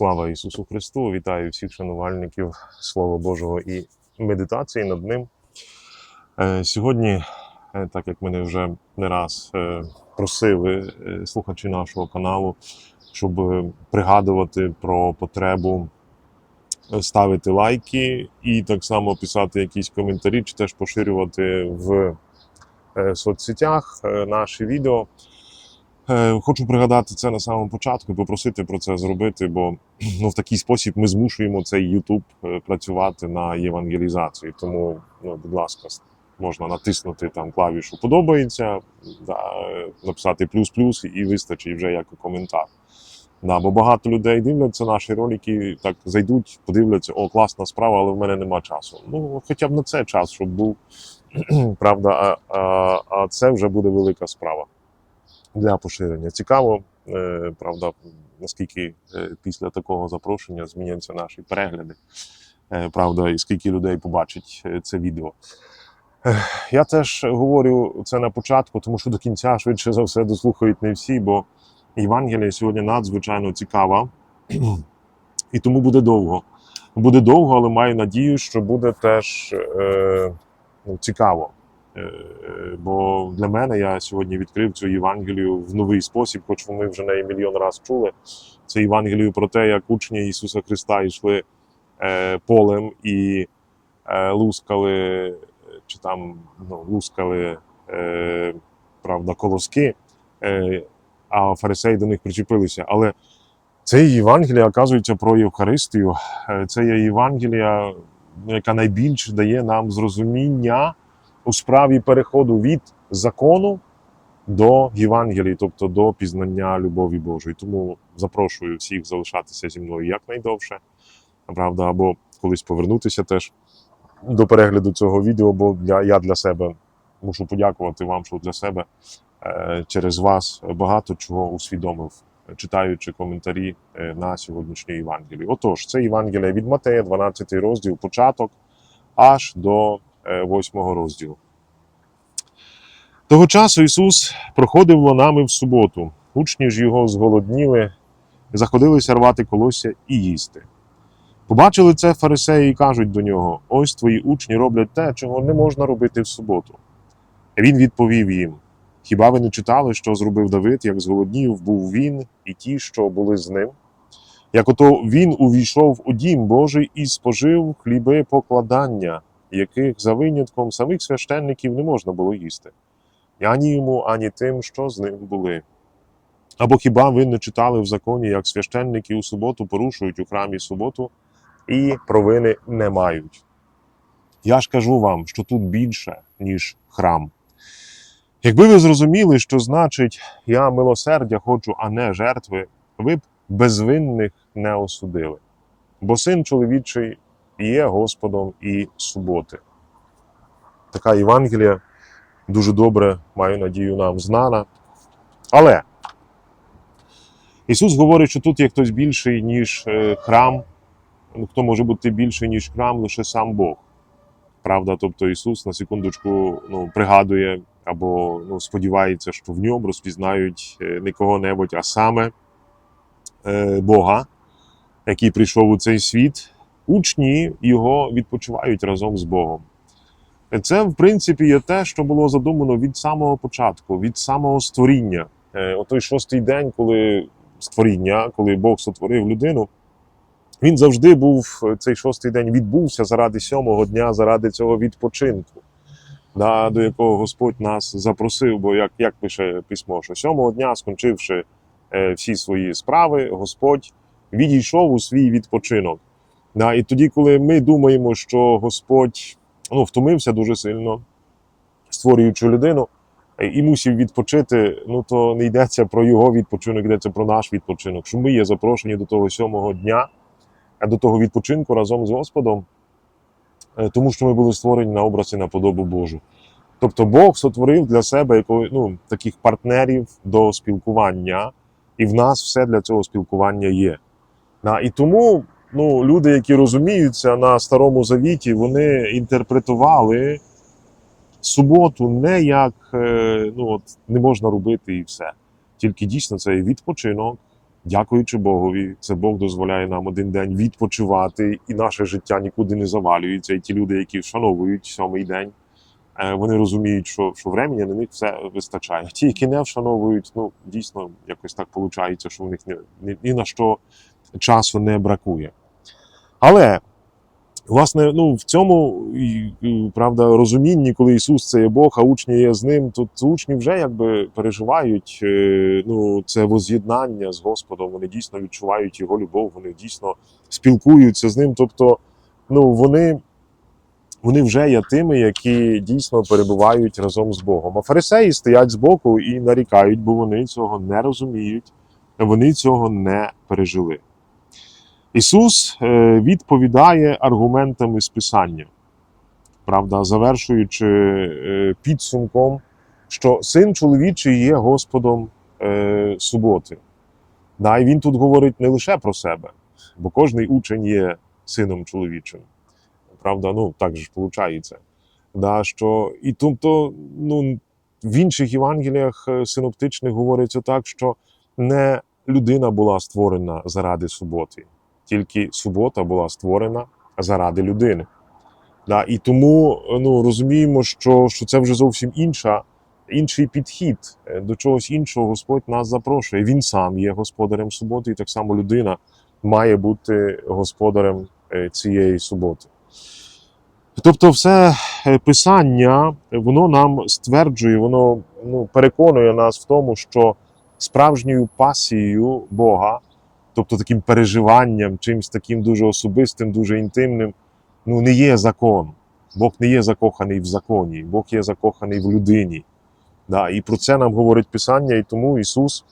Слава Ісусу Христу! Вітаю всіх шанувальників Слова Божого і медитації над ним. Е, Сьогодні, е, так як мене вже не раз е, просили слухачі нашого каналу, щоб пригадувати про потребу ставити лайки і так само писати якісь коментарі, чи теж поширювати в соцсетях наші відео. Е, Хочу пригадати це на самому початку попросити про це зробити, бо ну, в такий спосіб ми змушуємо цей YouTube е, працювати на євангелізацію. Тому, ну, будь ласка, можна натиснути там клавішу подобається, да, написати плюс-плюс і вистачить вже як коментар. Да, бо багато людей дивляться наші ролики, так зайдуть, подивляться, о, класна справа, але в мене нема часу. Ну, хоча б на це час, щоб був, правда, а, а, а це вже буде велика справа для поширення. Цікаво, е, правда, наскільки е, після такого запрошення зміняться наші перегляди. Е, правда, і скільки людей побачить це відео. Я теж говорю це на початку, тому що до кінця швидше за все дослухають не всі, бо Євангелія сьогодні надзвичайно цікава, і тому буде довго. Буде довго, але маю надію, що буде теж е, ну, цікаво. Е, Бо для мене я сьогодні відкрив цю Євангелію в новий спосіб, хоч ми вже неї мільйон раз чули. Це Євангелію про те, як учні Ісуса Христа йшли е, полем і е, лускали, чи там ну, лускали е, правда, колоски, е, а фарисеї до них причепилися. Але це Євангелія, оказується, про Євхаристію. Е, Це є Євангелія, яка найбільше дає нам зрозуміння у справі переходу від закону до Євангелії, тобто до пізнання любові Божої. Тому запрошую всіх залишатися зі мною якнайдовше, правда, або колись повернутися теж до перегляду цього відео, бо для, я для себе мушу подякувати вам, що для себе е, через вас багато чого усвідомив, читаючи коментарі е, на сьогоднішню Євангелію. Отож, це Євангелія від Матея, 12 розділ, початок аж до 8 розділу. Того часу Ісус проходив ланами в суботу. Учні ж його зголодніли, заходилися рвати колосся і їсти. Побачили це фарисеї і кажуть до нього: ось твої учні роблять те, чого не можна робити в суботу. Він відповів їм: Хіба ви не читали, що зробив Давид, як зголоднів був він і ті, що були з ним? Як ото він увійшов у дім Божий і спожив хліби покладання, яких за винятком самих священників не можна було їсти, ані йому, ані тим, що з ним були. Або хіба ви не читали в законі, як священники у суботу порушують у храмі суботу і провини не мають? Я ж кажу вам, що тут більше, ніж храм. Якби ви зрозуміли, що значить я милосердя хочу, а не жертви, ви б безвинних не осудили. Бо син чоловічий є Господом і суботи. Така Євангелія дуже добре, маю надію, нам знана. Але Ісус говорить, що тут є хтось більший, ніж е, храм. Ну, Хто може бути більший, ніж храм, лише сам Бог. Правда, тобто Ісус на секундочку ну, пригадує або ну, сподівається, що в ньому розпізнають е, не кого-небудь, а саме е, Бога, який прийшов у цей світ. Учні його відпочивають разом з Богом. Це, в принципі, є те, що було задумано від самого початку, від самого створіння. Е, Отой шостий день, коли створіння, коли Бог сотворив людину, він завжди був цей шостий день відбувся заради сьомого дня, заради цього відпочинку, да, до якого Господь нас запросив. Бо як, як пише письмо, що сьомого дня, скончивши е, всі свої справи, Господь відійшов у свій відпочинок. Да, і тоді, коли ми думаємо, що Господь ну, втомився дуже сильно, створюючи людину, і мусив відпочити, ну то не йдеться про його відпочинок, йдеться про наш відпочинок. Що ми є запрошені до того сьомого дня, а до того відпочинку разом з Господом, е, тому що ми були створені на образ і на подобу Божу. Тобто Бог сотворив для себе ну, таких партнерів до спілкування, і в нас все для цього спілкування є. І тому ну, люди, які розуміються на Старому Завіті, вони інтерпретували суботу не як е, ну, от, не можна робити і все. Тільки дійсно це відпочинок, дякуючи Богові, це Бог дозволяє нам один день відпочивати, і наше життя нікуди не завалюється. І ті люди, які вшановують сьомий день, е, вони розуміють, що, що времени на них все вистачає. Ті, які не вшановують, ну дійсно якось так виходить, що в них ні, ні на що часу не бракує. Але Власне, ну в цьому правда розумінні, коли Ісус це є Бог, а учні є з ним, то учні вже якби переживають е, ну, це воз'єднання з Господом. Вони дійсно відчувають його любов, вони дійсно спілкуються з ним. Тобто, ну вони, вони вже є тими, які дійсно перебувають разом з Богом. А фарисеї стоять збоку і нарікають, бо вони цього не розуміють, вони цього не пережили. Ісус е, відповідає аргументами з Писання, правда, завершуючи е, підсумком, що син чоловічий є Господом е, суботи. Да, і він тут говорить не лише про себе, бо кожний учень є сином чоловічим. Правда, ну так же ж виходить. Да, що, і тобто, ну, в інших Євангеліях синоптичних говориться так, що не людина була створена заради суботи тільки субота була створена заради людини. Да, І тому ну, розуміємо, що, що це вже зовсім інша, інший підхід Е, до чогось іншого Господь нас запрошує. Він сам є господарем суботи, і так само людина має бути господарем е, цієї суботи. Тобто, все е, писання, воно нам стверджує, воно ну, переконує нас в тому, що справжньою пасією Бога тобто таким переживанням, чимось таким дуже особистим, дуже інтимним, ну не є закон. Бог не є закоханий в законі, Бог є закоханий в людині. Да, І про це нам говорить Писання, і тому Ісус,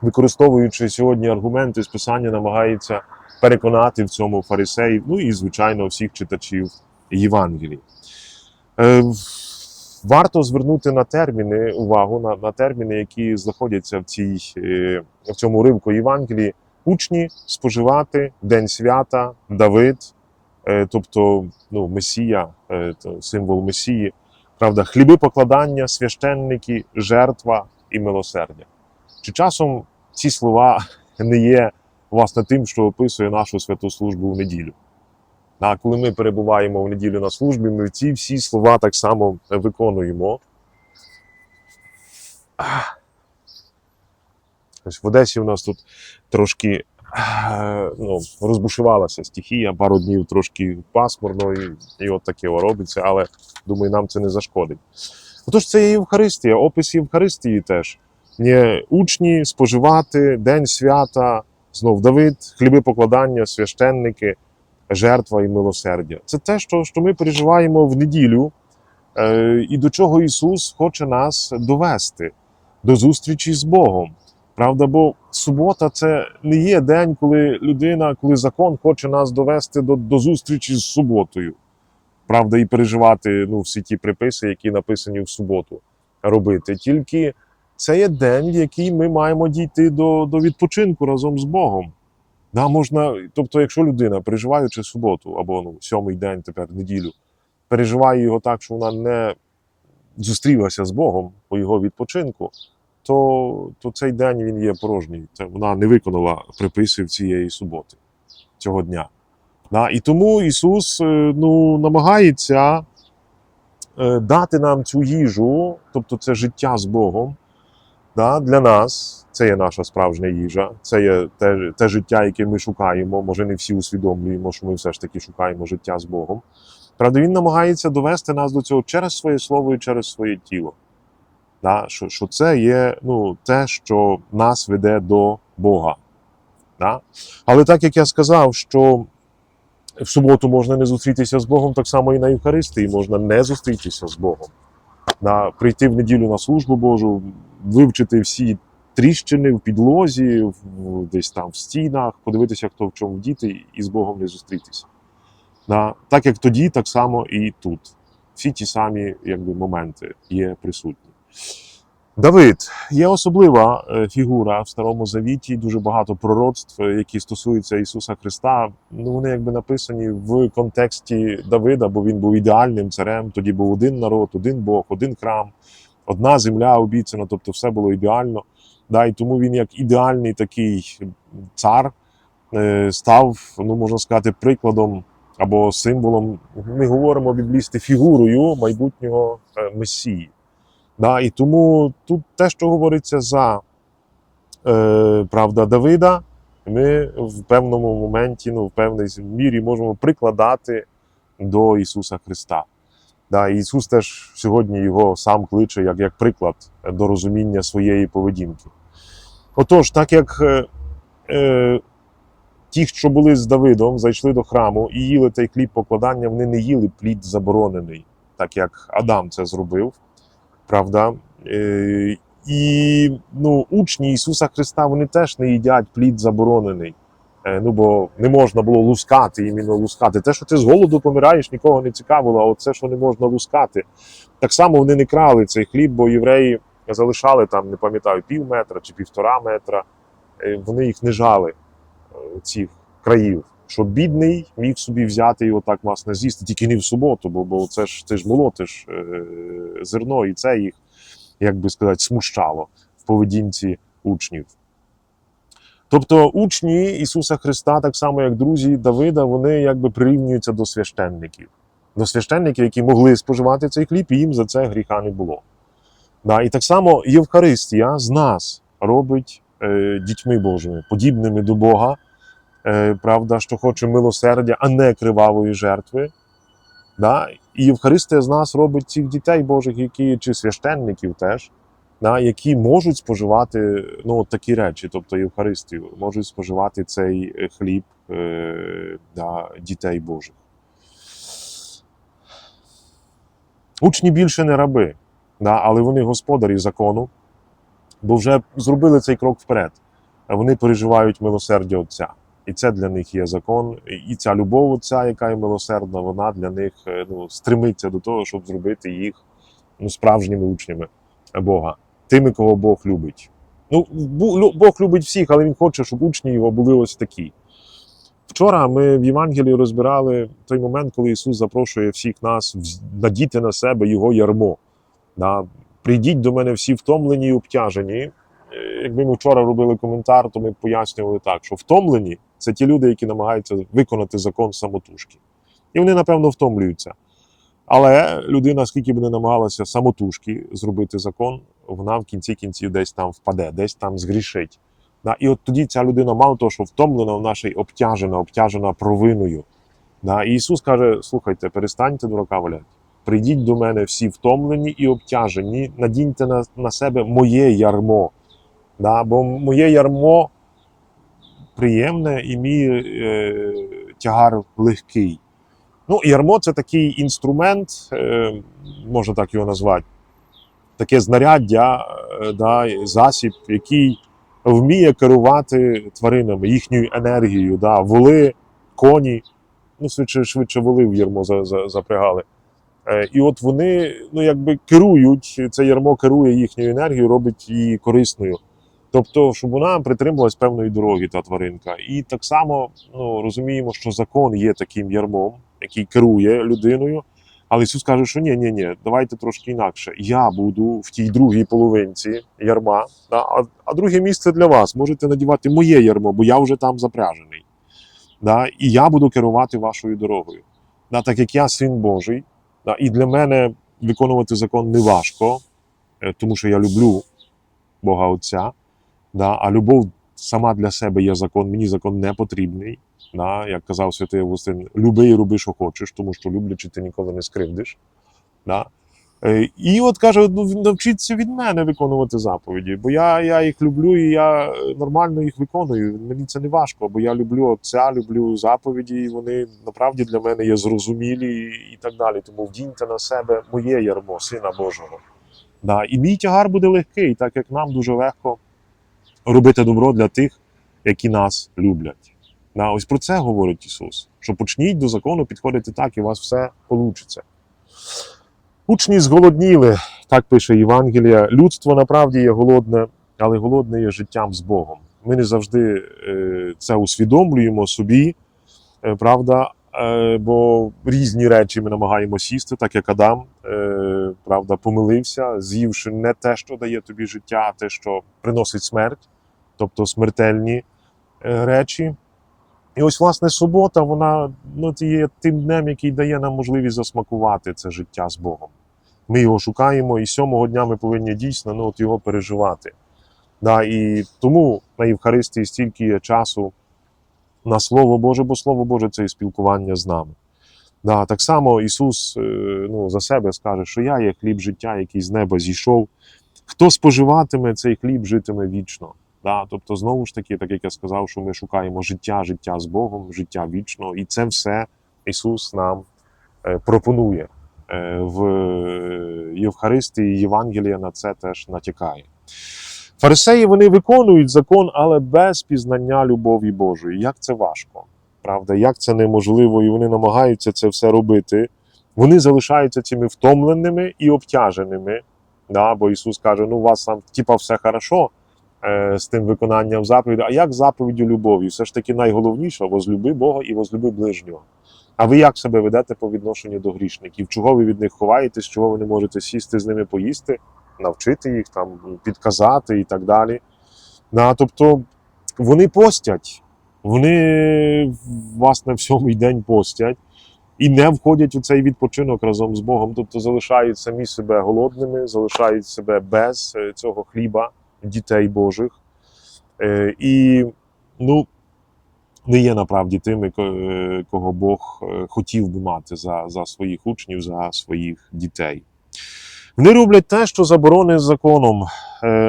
використовуючи сьогодні аргументи з Писання, намагається переконати в цьому фарисеїв, ну і, звичайно, всіх читачів Євангелії. Е, Варто звернути на терміни увагу на, на терміни, які знаходяться в цій, е, в цьому уривку Євангелії. Учні споживати День свята, Давид, е, тобто ну, Месія, е, символ Месії, правда, хліби покладання, священники, жертва і милосердя. Чи часом ці слова не є власне тим, що описує нашу святу службу в неділю? А коли ми перебуваємо в неділю на службі, ми ці всі слова так само виконуємо. Ось в Одесі у нас тут трошки е, ну, розбушувалася стихія, пару днів трошки пасмурно, і, і от таке робиться, але думаю, нам це не зашкодить. Отож, це є Євхаристія, опис Євхаристії теж. Є учні, споживати, День свята, знов Давид, хліби покладання, священники, жертва і милосердя. Це те, що, що ми переживаємо в неділю, е, і до чого Ісус хоче нас довести до зустрічі з Богом. Правда, бо субота це не є день, коли людина, коли закон хоче нас довести до, до зустрічі з суботою. Правда, і переживати ну, всі ті приписи, які написані в суботу, робити. Тільки це є день, в який ми маємо дійти до, до відпочинку разом з Богом. Да, можна, тобто, якщо людина, переживаючи суботу або ну, сьомий день, тепер неділю, переживає його так, що вона не зустрілася з Богом по його відпочинку, то, то цей день він є порожній. Це вона не виконала приписів цієї суботи, цього дня. Да, і тому Ісус е, ну, намагається е, дати нам цю їжу, тобто це життя з Богом. Да, для нас це є наша справжня їжа, це є те, те життя, яке ми шукаємо. Може, не всі усвідомлюємо, що ми все ж таки шукаємо життя з Богом. Правда, він намагається довести нас до цього через своє слово і через своє тіло. Да, що, що це є ну, те, що нас веде до Бога. Да? Але так як я сказав, що в суботу можна не зустрітися з Богом, так само і на Євхаристії можна не зустрітися з Богом. Да? Прийти в неділю на службу Божу, вивчити всі тріщини в підлозі, в, десь там в стінах, подивитися, хто в чому вдіти, і з Богом не зустрітися. Да? Так як тоді, так само і тут. Всі ті самі якби, моменти є присутні. Давид є особлива е, фігура в Старому Завіті, дуже багато пророцтв, е, які стосуються Ісуса Христа. Ну, вони якби написані в контексті Давида, бо він був ідеальним царем. Тоді був один народ, один Бог, один храм, одна земля обіцяна, тобто все було ідеально. Да, і тому він як ідеальний такий цар е, став, ну можна сказати, прикладом або символом. Ми говоримо біблісти фігурою майбутнього месії. Да, і тому тут те, що говориться за е, правда Давида, ми в певному моменті, ну, в певній мірі можемо прикладати до Ісуса Христа. Да, Ісус теж сьогодні його сам кличе як, як приклад до розуміння своєї поведінки. Отож, так як е, е, ті, що були з Давидом, зайшли до храму і їли той хліб покладання, вони не їли плід заборонений, так як Адам це зробив. Правда? Е, і ну, учні Ісуса Христа вони теж не їдять плід заборонений. Е, ну, бо не можна було лускати, іменно лускати. Те, що ти з голоду помираєш, нікого не цікавило, а от це, що не можна лускати. Так само вони не крали цей хліб, бо євреї залишали там, не пам'ятаю, пів метра чи півтора метра. Е, Вони їх не жали, цих країв. Щоб бідний міг собі взяти і отак власне з'їсти, тільки не в суботу, бо, бо це ж ти ж молотиш е, зерно, і це їх, як би сказати, смущало в поведінці учнів. Тобто учні Ісуса Христа, так само як друзі Давида, вони якби прирівнюються до священників. До священників, які могли споживати цей хліб, і їм за це гріха не було. Да, і так само Євхаристія з нас робить е, дітьми Божими, подібними до Бога, правда, що хоче милосердя, а не кривавої жертви. Да? І Євхаристія з нас робить цих дітей Божих, які, чи священників теж, да, які можуть споживати ну, такі речі, тобто Євхаристію, можуть споживати цей е, хліб е, да, дітей Божих. Учні більше не раби, да, але вони господарі закону, бо вже зробили цей крок вперед. Вони переживають милосердя Отця. І це для них є закон. І ця любов Отця, яка є милосердна, вона для них е, ну, стремиться до того, щоб зробити їх ну, справжніми учнями Бога, тими, кого Бог любить. Ну, Бог любить всіх, але Він хоче, щоб учні його були ось такі. Вчора ми в Євангелії розбирали той момент, коли Ісус запрошує всіх нас надіти на себе Його ярмо. Да? Прийдіть до мене всі втомлені і обтяжені. Е, Якби ми вчора робили коментар, то ми пояснювали так, що втомлені це ті люди, які намагаються виконати закон самотужки. І вони, напевно, втомлюються. Але людина, скільки б не намагалася самотужки зробити закон, вона в кінці кінців десь там впаде, десь там згрішить. Да? І от тоді ця людина, мало того, що втомлена, вона ще й обтяжена, обтяжена провиною. Да? І Ісус каже: слухайте, перестаньте дурака валяти. Прийдіть до мене всі втомлені і обтяжені, надіньте на, на себе моє ярмо. Да? Бо моє ярмо приємне і мій е, тягар легкий. Ну, ярмо це такий інструмент, е, можна так його назвати, таке знаряддя, е, да, засіб, який вміє керувати тваринами, їхньою енергією. Да, воли, коні, ну, швидше, швидше воли в ярмо за, за, запрягали. Е, і от вони ну, якби керують, це ярмо керує їхньою енергією, робить її корисною. Тобто, щоб вона притримувалась певної дороги, та тваринка. І так само ну, розуміємо, що закон є таким ярмом, який керує людиною. Але Ісус каже, що ні, ні, ні, давайте трошки інакше. Я буду в тій другій половинці ярма, да, а, а друге місце для вас. Можете надівати моє ярмо, бо я вже там запряжений. Да, і я буду керувати вашою дорогою. Да, так як я син Божий, да, і для мене виконувати закон не важко, е, тому що я люблю Бога Отця. Да, а любов сама для себе є закон, мені закон не потрібний. Да, як казав святий Августин, люби і роби, що хочеш, тому що люблячи, ти ніколи не скривдиш. Да. Е, І от каже: ну, навчіться від мене виконувати заповіді, бо я, я їх люблю і я е, нормально їх виконую. Мені це не важко, бо я люблю отця, люблю заповіді, і вони направді для мене є зрозумілі і, так далі. Тому вдіньте на себе моє ярмо, Сина Божого. Да. І мій тягар буде легкий, так як нам дуже легко робити добро для тих, які нас люблять. Да, ось про це говорить Ісус. Що почніть до закону підходити так, і у вас все вийде. Учні зголодніли, так пише Євангелія. Людство направді є голодне, але голодне є життям з Богом. Ми не завжди е, це усвідомлюємо собі, е, правда, е, бо різні речі ми намагаємося сісти, так як Адам, правда, помилився, з'ївши не те, що дає тобі життя, а те, що приносить смерть, тобто смертельні е, речі. І ось, власне, субота, вона ну, є тим днем, який дає нам можливість засмакувати це життя з Богом. Ми його шукаємо, і сьомого дня ми повинні дійсно ну, от його переживати. Да, і тому на Євхаристії стільки є часу на Слово Боже, бо Слово Боже це і спілкування з нами. Да, так само Ісус е, ну, за себе скаже, що я є хліб життя, який з неба зійшов. Хто споживатиме цей хліб, житиме вічно. Да? Тобто, знову ж таки, так як я сказав, що ми шукаємо життя, життя з Богом, життя вічного, і це все Ісус нам е, пропонує. Е, в Євхаристії Євангелія на це теж натякає. Фарисеї вони виконують закон, але без пізнання любові Божої. Як це важко, правда? Як це неможливо, і вони намагаються це все робити. Вони залишаються цими втомленими і обтяженими. Да? Бо Ісус каже: ну, у вас там типа все хорошо з тим виконанням заповіді. А як заповіддю любові? Все ж таки найголовніше возлюби Бога і возлюби ближнього. А ви як себе ведете по відношенню до грішників? Чого ви від них ховаєтесь, чого ви не можете сісти з ними поїсти, навчити їх, там, підказати і так далі. Да, тобто вони постять, вони власне в сьомий день постять і не входять у цей відпочинок разом з Богом, тобто залишають самі себе голодними, залишають себе без е, цього хліба, дітей Божих. Е, І ну, не є направді тими, е, кого Бог е, хотів би мати за, за своїх учнів, за своїх дітей. Вони роблять те, що заборонено законом,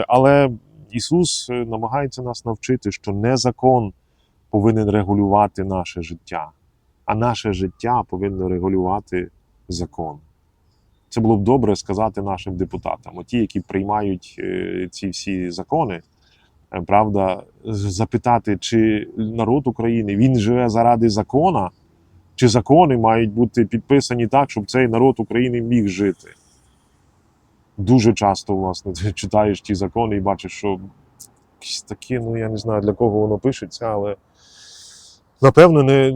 але Ісус намагається нас навчити, що не закон повинен регулювати наше життя, а наше життя повинно регулювати закон. Це було б добре сказати нашим депутатам, оті, які приймають е, ці всі закони, е, правда, запитати, чи народ України він живе заради закона, чи закони мають бути підписані так, щоб цей народ України міг жити. Дуже часто, власне, ти читаєш ті закони і бачиш, що якісь такі, ну я не знаю для кого воно пишеться, але напевно не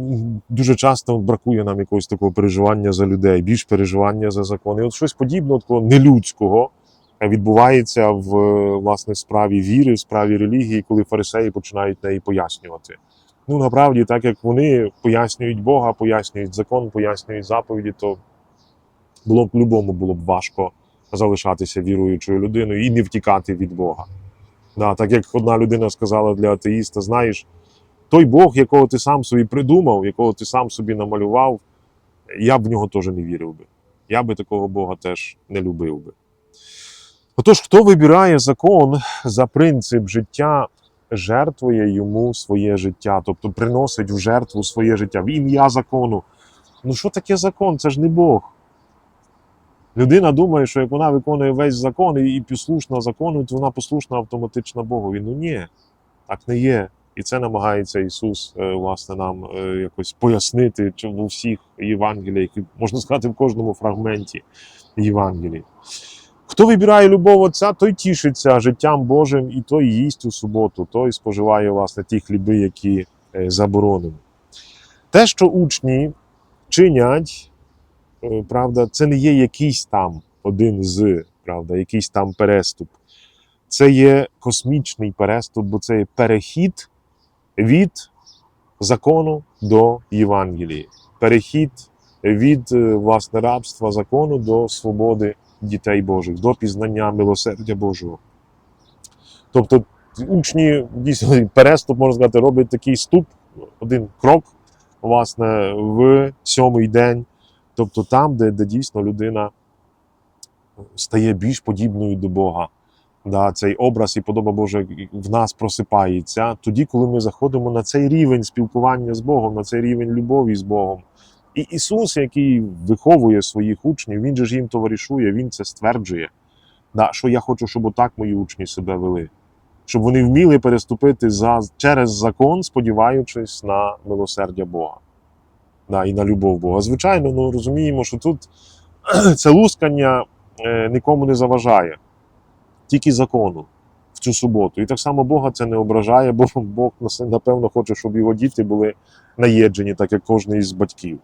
дуже часто бракує нам якогось такого переживання за людей, більш переживання за закони. От щось подібне такого нелюдського відбувається в власне справі віри, в справі релігії, коли фарисеї починають неї пояснювати. Ну, насправді, так як вони пояснюють Бога, пояснюють закон, пояснюють заповіді, то було б любому було б важко залишатися віруючою людиною і не втікати від Бога. Да, так як одна людина сказала для атеїста: знаєш, той Бог, якого ти сам собі придумав, якого ти сам собі намалював, я б в нього теж не вірив би. Я би такого Бога теж не любив би. Отож, хто вибирає закон за принцип життя, жертвує йому своє життя, тобто приносить в жертву своє життя в ім'я закону. Ну що таке закон? Це ж не Бог. Людина думає, що як вона виконує весь закон і, послушна закону, то вона послушна автоматично Богові. Ну ні, так не є. І це намагається Ісус е, власне нам е, якось пояснити чи в усіх Євангеліях, можна сказати, в кожному фрагменті Євангелії. Хто вибирає любов Отця, той тішиться життям Божим, і той їсть у суботу, той споживає власне ті хліби, які е, заборонені. Те, що учні чинять, правда, це не є якийсь там один з, правда, якийсь там переступ. Це є космічний переступ, бо це є перехід від закону до Євангелії. Перехід від е, власне рабства закону до свободи дітей Божих, до пізнання милосердя Божого. Тобто учні дійсно переступ, можна сказати, роблять такий ступ, один крок, власне, в сьомий день. Тобто там, де, де дійсно людина стає більш подібною до Бога. Да, цей образ і подоба Божа в нас просипається тоді, коли ми заходимо на цей рівень спілкування з Богом, на цей рівень любові з Богом. І Ісус, який виховує своїх учнів, Він же ж їм товаришує, Він це стверджує. Да, що я хочу, щоб отак мої учні себе вели. Щоб вони вміли переступити за, через закон, сподіваючись на милосердя Бога да, і на любов Бога. Звичайно, ну, розуміємо, що тут це лускання е, нікому не заважає, тільки закону. В цю суботу. І так само Бога це не ображає, бо Бог напевно хоче, щоб його діти були наєджені, так як кожен із батьків.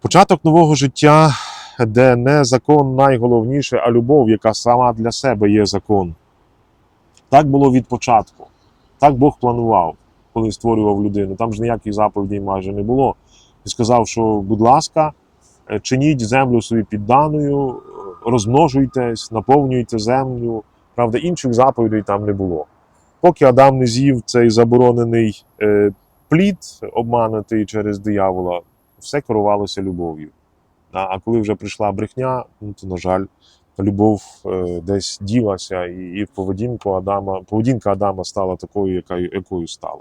Початок нового життя, де не закон найголовніше, а любов, яка сама для себе є закон. Так було від початку. Так Бог планував, коли створював людину. Там ж ніяких заповідей майже не було. І сказав, що, будь ласка, е, чиніть землю собі підданою, розмножуйтесь, наповнюйте землю. Правда, інших заповідей там не було. Поки Адам не з'їв цей заборонений е, плід, обманутий через диявола, все керувалося любов'ю. А коли вже прийшла брехня, ну, то, на жаль, любов е, десь ділася, і, поведінку Адама, поведінка Адама стала такою, якою стала.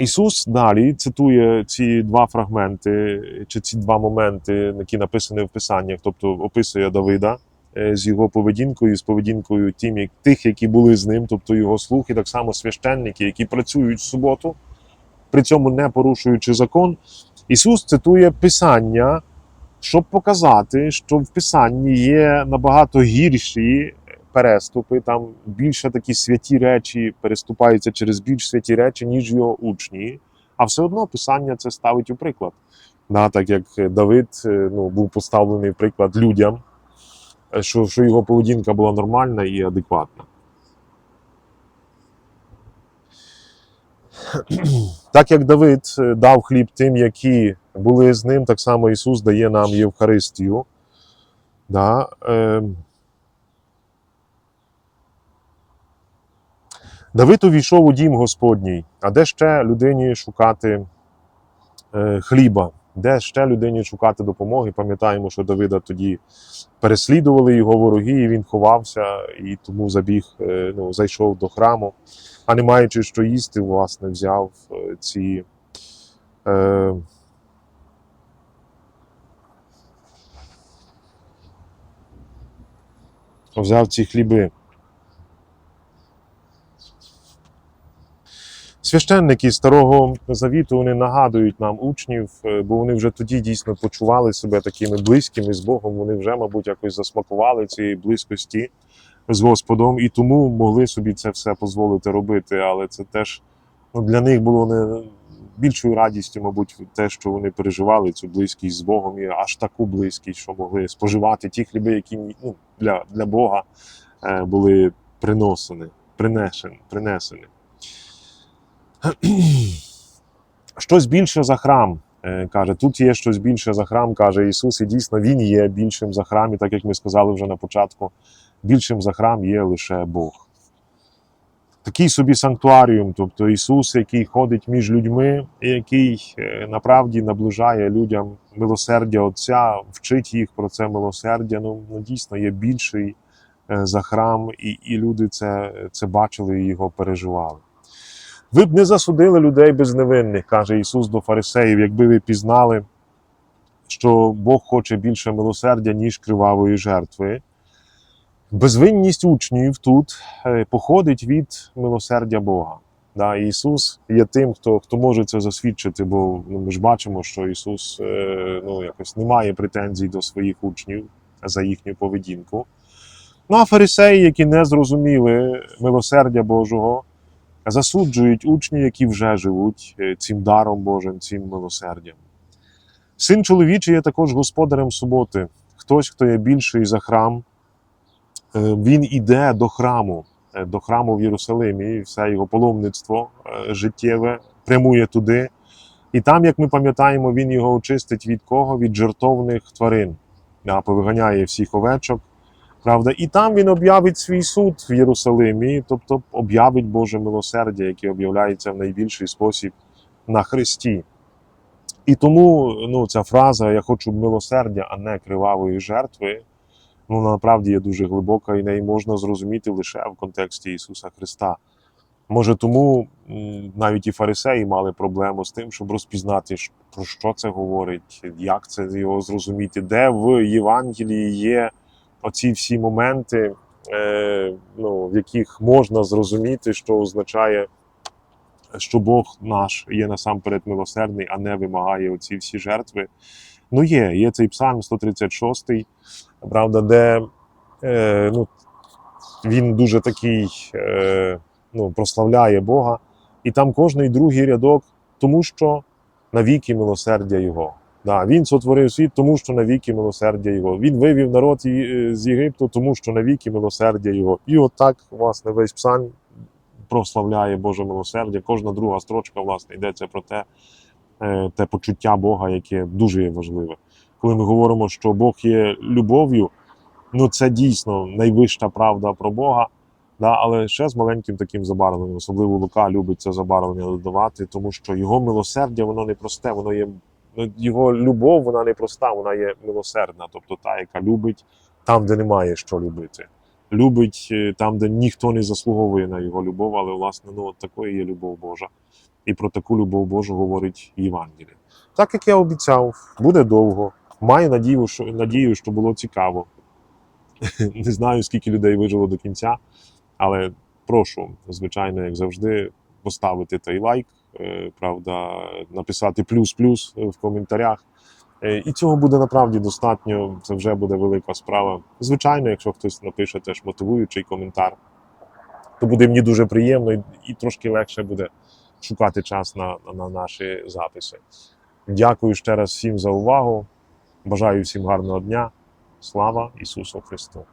Ісус далі цитує ці два фрагменти, чи ці два моменти, які написані в Писаннях, тобто описує Давида е, з його поведінкою, з поведінкою тим, тих, які були з ним, тобто його слух, і так само священники, які працюють в суботу, при цьому не порушуючи закон. Ісус цитує Писання, щоб показати, що в Писанні є набагато гірші переступи, там більше такі святі речі переступаються через більш святі речі, ніж його учні. А все одно Писання це ставить у приклад. Да, так як Давид е, ну, був поставлений в приклад людям, е, що, що його поведінка була нормальна і адекватна. Так як Давид е, дав хліб тим, які були з ним, так само Ісус дає нам Євхаристію. Да, Давид увійшов у дім Господній, а де ще людині шукати е, хліба, де ще людині шукати допомоги? Пам'ятаємо, що Давида тоді переслідували його вороги, і він ховався, і тому забіг, е, ну, зайшов до храму, а не маючи що їсти, власне, взяв е, ці. Е, взяв ці хліби. Священники Старого Завіту вони нагадують нам учнів, е, бо вони вже тоді дійсно почували себе такими близькими з Богом. Вони вже, мабуть, якось засмакували цієї близькості з Господом і тому могли собі це все дозволити робити. Але це теж ну, для них було не більшою радістю, мабуть, те, що вони переживали цю близькість з Богом і аж таку близькість, що могли споживати ті хліби, які ну, для, для Бога е, були приносені, принесені. принесені. Щось більше за храм, е, каже. Тут є щось більше за храм, каже Ісус, і дійсно Він є більшим за храм, і так як ми сказали вже на початку, більшим за храм є лише Бог. Такий собі санктуаріум, тобто Ісус, який ходить між людьми, який е, направді наближає людям милосердя Отця, вчить їх про це милосердя. Ну, ну дійсно є більший е, за храм, і, і люди це, це бачили і його переживали. Ви б не засудили людей безневинних, каже Ісус до фарисеїв, якби ви пізнали, що Бог хоче більше милосердя, ніж кривавої жертви. Безвинність учнів тут е, походить від милосердя Бога. Да, Ісус є тим, хто хто може це засвідчити, бо ну, ми ж бачимо, що Ісус е, ну, якось не має претензій до своїх учнів за їхню поведінку. Ну а фарисеї, які не зрозуміли милосердя Божого, засуджують учні, які вже живуть е, цим даром Божим, цим милосердям. Син чоловічий є також господарем суботи. Хтось, хто є більший за храм, е, він іде до храму, е, до храму в Єрусалимі, і все його паломництво життєве прямує туди. І там, як ми пам'ятаємо, він його очистить від кого? Від жертовних тварин. Повиганяє всіх овечок. Правда, і там він об'явить свій суд в Єрусалимі, тобто об'явить Боже милосердя, яке об'являється в найбільший спосіб на Христі. І тому ну, ця фраза Я хочу милосердя, а не кривавої жертви, ну насправді є дуже глибока і неї можна зрозуміти лише в контексті Ісуса Христа. Може, тому навіть і фарисеї мали проблему з тим, щоб розпізнати, про що це говорить, як це його зрозуміти, де в Євангелії є оці всі моменти, е, ну, в яких можна зрозуміти, що означає, що Бог наш є насамперед милосердний, а не вимагає оці всі жертви. Ну, є, є цей псалм 136, правда, де е, ну, він дуже такий е, ну, прославляє Бога. І там кожний другий рядок, тому що навіки милосердя Його. Да, він сотворив світ, тому що навіки милосердя Його. Він вивів народ е, з Єгипту, тому що навіки милосердя Його. І отак, власне, весь псалм прославляє Боже милосердя. Кожна друга строчка, власне, йдеться про те, е, те почуття Бога, яке дуже важливе. Коли ми говоримо, що Бог є любов'ю, ну це дійсно найвища правда про Бога. Да, але ще з маленьким таким забарвленням, особливо Лука любить це забарвлення додавати, тому що його милосердя воно не просте, воно є його любов, вона не проста, вона є милосердна, тобто та, яка любить там, де немає що любити. Любить е, там, де ніхто не заслуговує на його любов, але власне ну, такою є любов Божа. І про таку любов Божу говорить Євангеліє. Так як я обіцяв, буде довго. Маю надію, що надію, що було цікаво. Не знаю, скільки людей вижило до кінця, але прошу, звичайно, як завжди, поставити той лайк, правда, написати плюс-плюс в коментарях. Е, І цього буде направді достатньо. Це вже буде велика справа. Звичайно, якщо хтось напише теж мотивуючий коментар, то буде мені дуже приємно і, і трошки легше буде шукати час на, на наші записи. Дякую ще раз всім за увагу. Бажаю всім гарного дня. Слава Ісусу Христу!